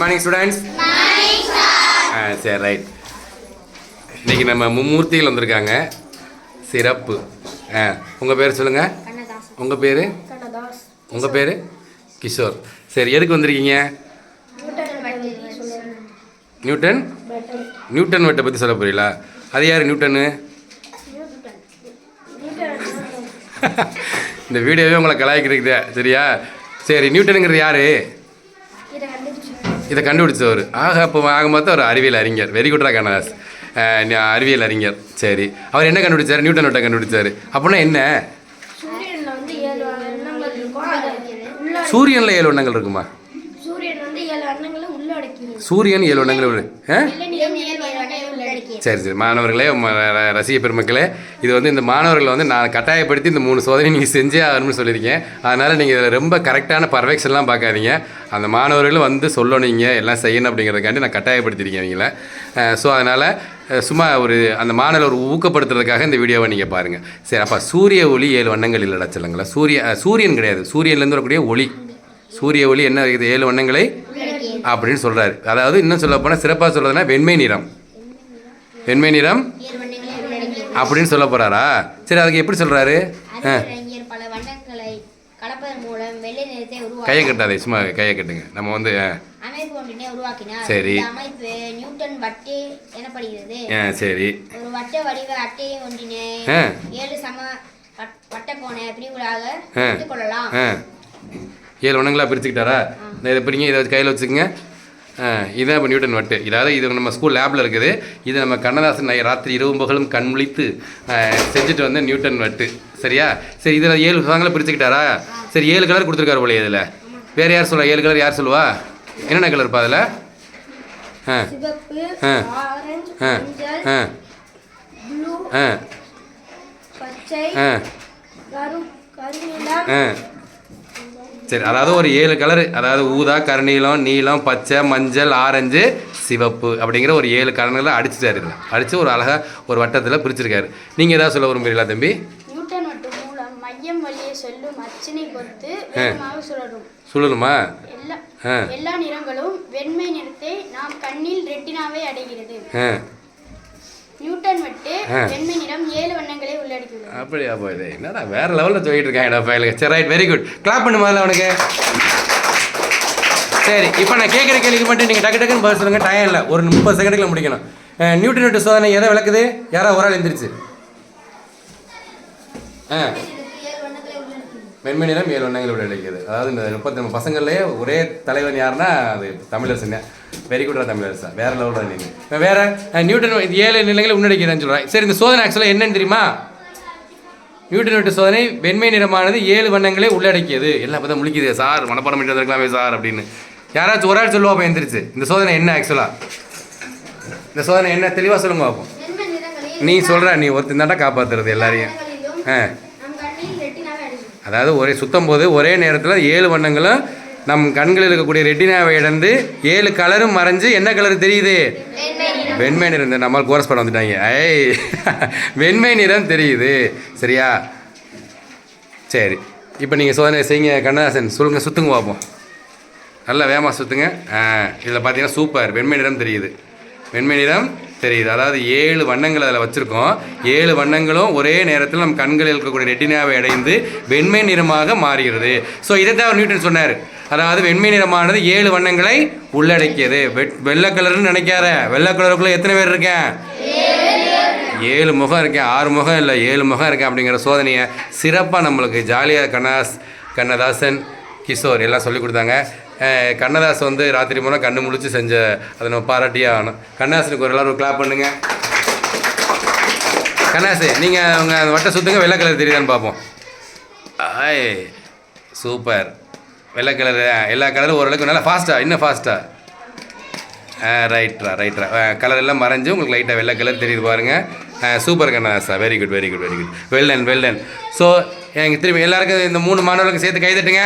Morning students ஆ சரி right இன்னைக்கு நம்ம மும்மூர்த்திகள் வந்திருக்காங்க. சிறப்பு. ஆ உங்கள் பேர் சொல்லுங்கள் உங்கள் பேர்? கண்ணதாஸ் உங்கள் பேர்? கிஷோர். சரி எதுக்கு வந்திருக்கீங்க? நியூட்டன் நியூட்டன் வட்டை பற்றி சொல்ல போறீங்களா? அது யார் நியூட்டனு இந்த வீடியோவே உங்களை கலாய்க்கிறீங்க சரியா? சரி நியூட்டனுங்கிறது யார்? இதை கண்டுபிடிச்சவர். ஆக அப்போ ஆக மொத்தம் ஒரு அறிவியல் அறிஞர் வெரி குட்ரா கண்ணதாஸ். அறிவியல் அறிஞர். சரி. அவர் என்ன கண்டுபிடிச்சார்? நியூட்டன் வட்டம் கண்டுபிடிச்சார். அப்படின்னா என்ன? சூரியன்ல ஏழு வண்ணங்கள் இருக்கும்? சூரியன் ஏழு வண்ணங்களை உள்ளடக்கியது சூரியன் ஏழு வண்ணங்கள் சரி. சரி மாணவர்களே ரசிக பெருமக்களே இது வந்து இந்த மாணவர்களை வந்து நான் கட்டாயப்படுத்தி இந்த மூணு சோதனை நீங்கள் செஞ்சே ஆகணும்னு சொல்லியிருக்கேன். அதனால் நீங்கள் இதில் ரொம்ப கரெக்டான பர்ஃபெக்ஷன்லாம் பார்க்காதீங்க. அந்த மாணவர்களும் வந்து சொல்லணுங்க எல்லாம் செய்யணும் அப்படிங்கிறதுக்காண்டி நான் கட்டாயப்படுத்தியிருக்கேன் அவங்கள ஸோ அதனால் சும்மா ஒரு அந்த மாணவர் ஒரு ஊக்கப்படுத்துறதுக்காக இந்த வீடியோவை நீங்கள் பாருங்கள் சரி அப்போ சூரிய ஒளி ஏழு வண்ணங்கள் இல்லைடா சொல்லுங்களா? சூரிய சூரியன் கிடையாது. சூரியன்லேருந்து வரக்கூடிய ஒளி. சூரிய ஒளி என்ன இருக்குது? ஏழு வண்ணங்களை அப்படின்னு சொல்கிறாரு அதாவது இன்னும் சொல்ல போனால் சிறப்பாக சொல்கிறதுனா வெண்மை நிறம். வெண்மை நிறம்? வண்ணங்களை அப்படின்னு சொல்ல போறாரா? சரி அதுக்கு எப்படி வண்ணங்களை நிறத்தை கையை கட்டாதே சும்மா கையை கட்டுங்க. நம்ம வந்து சரி. ஆ சரி. ஏழு ஒண்ணுங்களா பிரிச்சுக்கிட்டாரா? இதை பிரிங்க இதை கையில் வச்சுக்கோங்க. ஆ இதான் இப்போ நியூட்டன் வட்டு. இதாவது இது நம்ம ஸ்கூல் லேபில் இருக்குது. இது நம்ம கண்ணதாசன் நை- ராத்திரி இரவு பகலும் கண் முழித்து ஆ, செஞ்சுட்டு வந்த நியூட்டன் வட்டு. சரியா? சரி இதில் ஏழு பதங்களை பிரிச்சுக்கிட்டாரா? சரி ஏழு கலர் கொடுத்துருக்காரு போல இதில். வேறு யார் சொல்லுவா ஏழு கலர் யார் சொல்லுவா? என்னென்ன கலர் இருப்பா அதில் ஆ. ஆ. ஆ. ஆ. ஆ. ஆ. சரி அதாவது ஒரு ஏழு கலர் அதாவது ஊதா கருநீலம் நீலம் பச்சை மஞ்சள் ஆரஞ்சு சிவப்பு அப்படிங்கிற ஒரு ஏழு கலர்களை அடிச்சுட்டாரு இதில். அடித்து ஒரு அழகாக ஒரு வட்டத்தில் பிரிச்சிருக்காரு. நீங்கள் ஏதாவது சொல்ல விரும்புறீங்களா தம்பி? மையம் வழியே செல்லும் அச்சினை பொறுத்து சுழலும். எல்லா நிறங்களும் வெண்மை நிறத்தை நாம் கண்ணில் ரெட்டினாவை அடைகிறது. வெண்மை நிறம் ஏழு வண்ணங்களை உள்ளடக்கியுள்ளது. அப்படியா போய் என்னடா வேற லெவலில் சொல்லிட்டு இருக்காங்கடா ஃபைலுக்கு சரி ரைட் வெரி குட் கிளாப் பண்ணு முதல்ல அவனுக்கு. சரி இப்போ நான் கேட்குற கேள்விக்கு மட்டும் நீங்கள் டக்கு டக்குன்னு பதில் சொல்லுங்கள் டைம் இல்லை. ஒரு முப்பது செகண்டுக்குள்ள முடிக்கணும். நியூட்டன் சோதனை எதை விளக்குது? யாரோ ஒரு ஆள் எந்திரிச்சு? ஆ நிறம் ஏழு வண்ணங்கள் உள்ளடக்கியது அதாவது இந்த முப்பத்தி நம்ம பசங்கள்லேயே ஒரே தலைவன் யாருன்னா அது தமிழரசுங்க வெரி குட்ரா தமிழரசா வேற லெவலில் நீங்கள் வேற நியூட்டன் இது ஏழு நிலங்களை உள்ளடக்கியதுன்னு சொல்கிறேன் சரி இந்த சோதனை ஆக்சுவலாக என்னன்னு தெரியுமா? நியூட்டன் விட்டு சோதனை வெண்மை நிறமானது ஏழு வண்ணங்களை உள்ளடக்கியது. எல்லாம் பார்த்தா முழிக்குது. சார் மனப்பாடம் பண்ணிட்டு வந்திருக்கலாமே சார் அப்படின்னு. யாராச்சும் ஒரு ஆள் சொல்லுவா அப்போ எந்திரிச்சு. இந்த சோதனை என்ன ஆக்சுவலாக இந்த சோதனை என்ன? தெளிவாக சொல்லுங்க பார்ப்போம் நீ சொல்கிற நீ ஒருத்தன் தாண்டா காப்பாற்றுறது எல்லாரையும். ஆ நம் கண்ணில் ரெட்டினாவை அடைகிறது அதாவது ஒரே சுத்தம் போது ஒரே நேரத்தில் ஏழு வண்ணங்களும் நம் கண்களில் இருக்கக்கூடிய ரெட்டினாவை இழந்து ஏழு கலரும் மறைஞ்சு என்ன கலர் தெரியுது? வெண்மை நிறம். நம்மால் கோரஸ் படம் வந்துட்டாங்க. ஐய் வெண்மை நிறம் தெரியுது. சரியா? சரி. இப்போ நீங்கள் சோதனை செய்யுங்க கண்ணதாசன். சொல்லுங்கள் சுற்றுங்க பார்ப்போம் நல்லா வேகமாக சுற்றுங்க இதில் பார்த்தீங்கன்னா சூப்பர். வெண்மை நிறம் தெரியுது. வெண்மை நிறம் தெரியுது. அதாவது ஏழு வண்ணங்கள் அதில் வச்சுருக்கோம். ஏழு வண்ணங்களும் ஒரே நேரத்தில் நம் கண்களில் இருக்கக்கூடிய ரெட்டினாவை அடைந்து வெண்மை நிறமாக மாறுகிறது. ஸோ இதை தான் அவர் நியூட்டன் சொன்னார். அதாவது வெண்மை நிறமானது ஏழு வண்ணங்களை உள்ளடக்கியது. வெட் வெள்ளை கலர்னு நினைக்காத. வெள்ளை கலருக்குள்ளே எத்தனை பேர் இருக்கேன்? ஏழு முகம் இருக்கேன். ஆறு முகம் இல்லை ஏழு முகம் இருக்கேன் அப்படிங்கிற சோதனையை சிறப்பாக நம்மளுக்கு ஜாலியாக கண்ணாஸ் கண்ணதாசன் கிஷோர் எல்லாம் சொல்லி கொடுத்தாங்க. கண்ணதாஸ் வந்து ராத்திரி மூலம் கண்ணு முழிச்சு செஞ்ச அதை நம்ம பாராட்டியே ஆகணும். கண்ணதாசனுக்கு ஒரு எல்லோரும் கிளாப் பண்ணுங்க. கண்ணாசு நீங்கள் உங்கள் வட்டை சுற்றுங்க வெள்ளை கலர் தெரியுதான்னு பார்ப்போம். ஆய் சூப்பர் வெள்ளை கலரு எல்லா கலரும் ஓரளவுக்கு நல்லா ஃபாஸ்ட்டாக இன்னும் ஃபாஸ்ட்டாக ரைட்ரா ரைட்ரா கலர் எல்லாம் மறைஞ்சு உங்களுக்கு லைட்டாக வெள்ளை கலர் தெரியுது பாருங்கள் super கண்ணாசா very good very good very good well done well done so எங்கள் திரும்பி எல்லாருக்கும் இந்த மூணு மாணவர்களுக்கு சேர்த்து கைதட்டுங்க